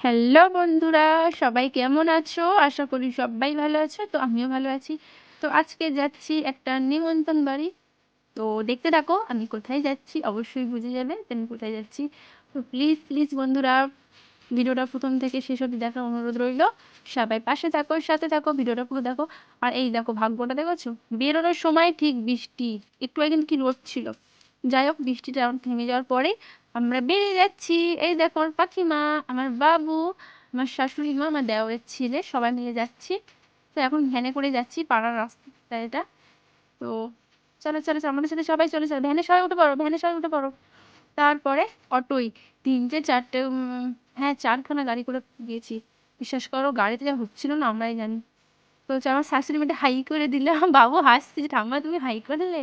Hello বন্ধুরা, সবাই কেমন আছো? আশা করি সবাই ভালো আছো, তো আমিও ভালো আছি। তো আজকে যাচ্ছি একটা নিমন্ত্রণ বাড়ি। তো দেখতে থাকো, আমি কোথায় যাচ্ছি, অবশ্যই বুঝে যাবে আমি কোথায় যাচ্ছি। তো প্লিজ প্লিজ বন্ধুরা, ভিডিওটা প্রথম থেকে শেষ অবধি দেখার অনুরোধ রইল। সবাই পাশে থাকো, সাথে থাকো, ভিডিওটা পুরো দেখো। আর এই দেখো ভাগ্যটা, দেখেছ? বেরোনোর সময় ঠিক বৃষ্টি, একটু আগে কিন্তু কি রোদ ছিল। যাই হোক, বৃষ্টিটা এখন থেমে যাওয়ার পরে আমরা বেরিয়ে যাচ্ছি। এই দেখো আমার পাখিমা, আমার বাবু, আমার শাশুড়ি মা, আমার দেওরের ছেলে, সবাই মিলে যাচ্ছি। তো এখন ভ্যানে করে যাচ্ছি, পাড়ার রাস্তা এটা। তো চলো চলো আমাদের সাথে সবাই চলে চলো ভ্যানে সবাই উঠে পড়ো, ভ্যানে সবাই উঠে পড়ো। তারপরে অটোই তিনটে, চারটে হ্যাঁ চারখানা গাড়ি করে গিয়েছি বিশ্বাস করো, গাড়িতে যা হচ্ছিল না, আমরাই জানি। তো আমার শাশুড়ি মেয়েটা হাই করে দিলে আমার বাবু হাসছে ঠাম্মা, তুমি হাই করলে?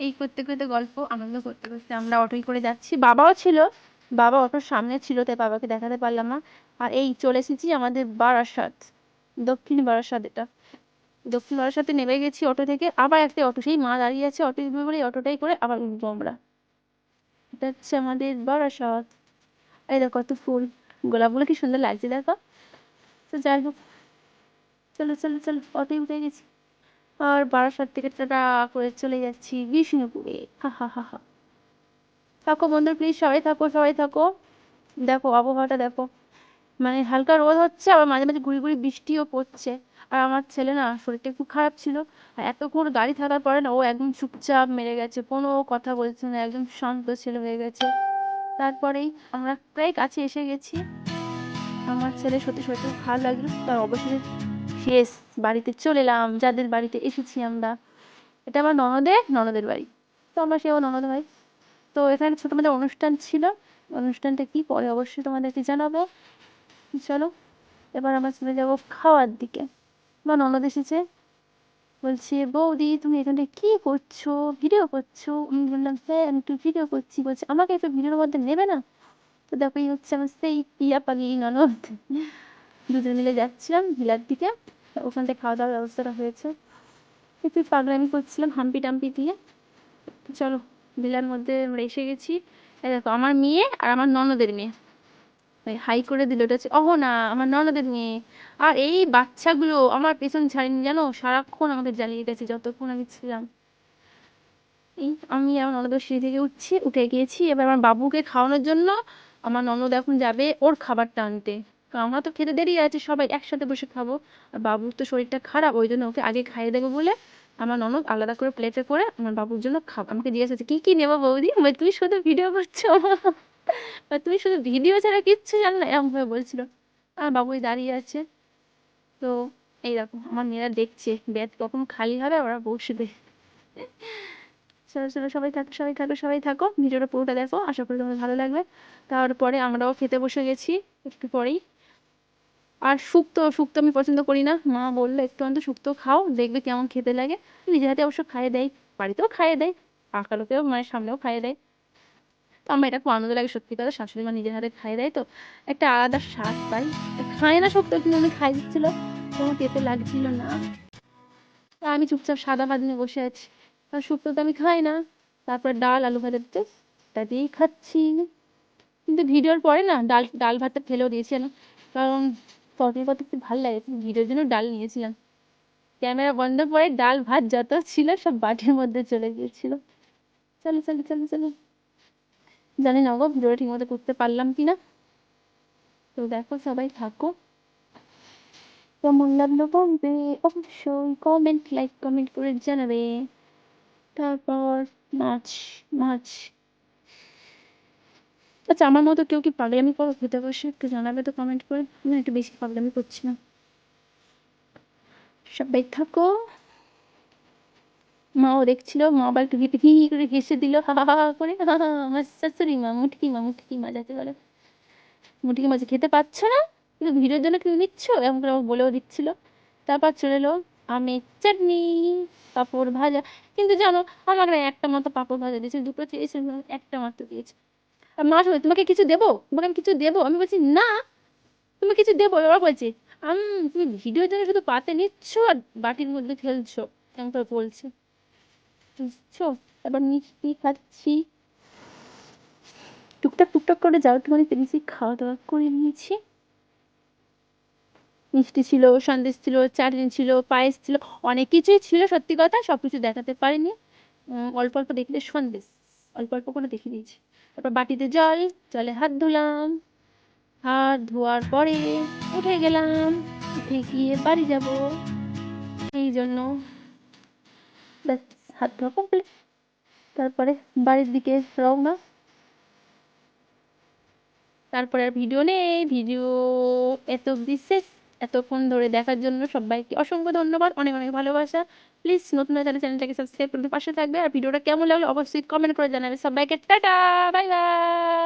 এই করতে করতে গল্প, আনন্দ করতে করতে আমরা অটোই করে যাচ্ছি। বাবাও ছিল, বাবা অটোর সামনে ছিল, তাই বাবাকে দেখাতে পারলাম না। আর এই চলে এসেছি আমাদের বারাসাত, দক্ষিণ বারাসাত এটা। দক্ষিণ বারাসাতে নেমে গেছি অটো থেকে, আবার একটা অটো, সেই মা দাঁড়িয়ে আছে অটো বলে অটোটাই করে আবার উঠবো আমরা। এটা হচ্ছে আমাদের বারাসাত। এই দেখো কত ফুল, গোলাপগুলো কি সুন্দর লাগছে, দেখো। তো যাই হোক, চলো চলো চলো, অটোয় উঠে গেছি। আর বারাসাত থেকে করে চলে যাচ্ছি বিষ্ণুপুরে। হা হা হা হা। থাকো বন্ধু প্লিজ সবাই থাকো সবাই থাকো। দেখো, আবহাওয়াটা দেখো। মানে হালকা রোদ হচ্ছে, আবার মাঝে মাঝে গুড়ি গুড়ি বৃষ্টিও পড়ছে। আর আমার ছেলে না, শরীরটা একটু খারাপ ছিল। আর এতক্ষণ গাড়ি থাকার পরে না, ও একদম চুপচাপ মেরে গেছে। কোনো কথা বলছে না, একদম শান্ত ছেলে হয়ে গেছে। তারপরেই আমরা প্রায় কাছে এসে গেছি। আমার ছেলে সত্যি সত্যি ভালো লাগল। তার অবশেষে শেষ বাড়িতে চলে এলাম, যাদের বাড়িতে এসেছি আমরা। এটা আমার ননদের ননদের বাড়ি। তো আমরা সেও ননদ ভাই। তো এখানে ছোটো মতো অনুষ্ঠান ছিল। অনুষ্ঠানটা কি পরে অবশ্যই তোমাদেরকে জানাব। চলো, এবার আমরা চলে যাব খাওয়ার দিকে। বা ননদ এসেছে। বলছে, বৌদি, তুমি এখানে কি করছ? ভিডিও করছ? আমি বললাম হ্যাঁ আমি একটু ভিডিও করছি। বলছে, আমাকে একটু ভিডিওর মধ্যে নেবে না? তো দেখো, এই হচ্ছে আমার সেই পিয়া পাগলি ননদ। দুজন মিলে যাচ্ছিলাম ভিলার দিকে। ওখান থেকে খাওয়া দাওয়ার ব্যবস্থাটা হয়েছে। একটু পাগলামি করছিলাম হাম্পি টাম্পি দিয়ে। চলো ভিলার মধ্যে আমরা এসে গেছি। দেখো, আমার মেয়ে আর আমার ননদের মেয়ে। ওই হাই করে দিল ওটা হচ্ছে অহনা, আমার ননদের মেয়ে। আর এই বাচ্চাগুলো আমার পেছন ছাড়েনি, জানো? সারাক্ষণ আমাকে জ্বালিয়ে গেছে যতক্ষণ আমি ছিলাম। এই আমি আমার ননদের সিঁড়ি থেকে উঠছি, উঠে গিয়েছি। এবার আমার বাবুকে খাওয়ানোর জন্য আমার ননদ এখন যাবে ওর খাবারটা আনতে। আমরা তো খেতে দেরি আছে সবাই একসাথে বসে খাব। আর বাবুর তো শরীরটা খারাপ ওই জন্য ওকে আগে খাইয়ে দেবো বলে আমার ননদ আলাদা করে প্লেটে করে আমার বাবুর জন্য খাব আমাকে জিজ্ঞাসা করছে কী কী নেব বৌদি? বলে, তুমি শুধু ভিডিও করছ? বা তুমি শুধু ভিডিও ছাড়া কিচ্ছু জানো না? এরকম ভাবে বলছিল। আর বাবুই দাঁড়িয়ে আছে। তো এই দেখো আমার মেয়েরা দেখছে ব্যাট কখন খালি হবে ওরা বসবে। চলো চলো সবাই থাকো সবাই থাকো সবাই থাকো। ভিডিওটা পুরোটা দেখো আশা করি তোমাদের ভালো লাগবে। তারপরে আমরাও খেতে বসে গেছি একটু পরেই। আর শুক্তো শুক্তো আমি পছন্দ করি না। মা বলল, একটু অন্তত শুক্তো খাও, দেখবে কেমন খেতে লাগে। নিজের হাতে অবশ্য খাইয়ে দেয় বাড়িতেও খাইয়ে দেয় পাকা লোকেও মায়ের সামনেও খাইয়ে দেয় তো আমার এটা খুব আনন্দ লাগে সত্যি কথা, শাশুড়ি মা নিজের হাতে খাইয়ে দেয়। তো একটা আলাদা স্বাদ পাই। খায় না শুক্তো, কিন্তু উনি খাই দিচ্ছিল। কোনো খেতে লাগছিল না। আমি চুপচাপ সাদা ভাত নিয়ে বসে আছি। আর শুক্তো তো আমি খাই না। তারপর ডাল, আলু ভাজা দিতে তা দিয়েই খাচ্ছি। কিন্তু ভিডিওর পরে না, ডাল ডাল ভাতটা ফেলেও দিয়েছি না কারণ তরকারি পত্র খুব ভালো লাগে ভিডিওর জন্য ডাল নিয়েছিলাম। ক্যামেরা বন্ধ করে ডাল, ভাত যত ছিল সব বাটির মধ্যে চলে গিয়েছিল। চলো চলো চলো চলো। জানি না গো, ভিডিওটা ঠিক মতো করতে পারলাম কি না তো দেখো, সবাই থাকো। কেমন লাগল বলবে অবশ্যই কমেন্ট লাইক কমেন্ট করে জানাবে। তারপর মাছ মাছ আচ্ছা আমার মতো কেউ কি পাগলামি করো, খেতে বসে? একটু জানাবে তো কমেন্ট করে। আমি একটু বেশি পাগলামি করছি না। সবাই থাকো। মাও দেখছিল, মা আবার একটু হিপি হি করে হেসে দিল, হা হা হা করে। হা হা আমার শাশুড়ি মা, মুটকি মা মুটকি মা, যাকে বলে। মুটকি মাছ খেতে পাচ্ছ না, কিন্তু ভিডিওর জন্য কিন্তু নিচ্ছ? এমন করে আমাকে বলেও দিচ্ছিল। তারপর চলে এলো আমের চাটনি, পাঁপড় ভাজা। কিন্তু জানো আমার একটা মাত্র পাঁপড় ভাজা দিয়েছে দুটো চেয়েছে একটা মাত্র দিয়েছে আর মা শুনে তোমাকে কিছু দেবো? তোমাকে আমি কিছু দেবো? আমি বলছি, না, তুমি কিছু দেবো ওরা বলছে, আম, তুমি ভিডিওর জন্য শুধু পাতে নিচ্ছ আর বাটির মধ্যে ফেলছো। এমন বলছে। বুঝছ? এবার মিষ্টি খাচ্ছি। টুকটাক টুকটাক করে যাও তোমার বেশি খাওয়া দাওয়া করে নিয়েছি। মিষ্টি ছিল, সন্দেশ ছিল, চাটনি ছিল, পায়েস ছিল, অনেক কিছুই ছিল সত্যি কথা সব কিছু দেখাতে পারিনি। অল্প অল্প দেখলে সন্দেশ। অল্প অল্প করে দেখে দিয়েছি তারপর বাটিতে জল, জলে হাত ধুলাম। হাত ধোয়ার পরে উঠে গেলাম, উঠে গিয়ে বাড়ি যাব। এই জন্য ব্যাস, হাত ধোয়া কমপ্লিট তারপরে বাড়ির দিকে রওনা। তারপরে আর ভিডিও নেই, ভিডিও এত অব্দি শেষ এতক্ষণ ধরে দেখার জন্য সবাইকে অসংখ্য ধন্যবাদ, অনেক অনেক ভালোবাসা। প্লিজ নতুন হয়ে তাহলে চ্যানেলটাকে সাবস্ক্রাইব করতে পাশে থাকবে। আর ভিডিওটা কেমন লাগল অবশ্যই কমেন্ট করে জানাবে। সবাইকে টাটা বাই বাই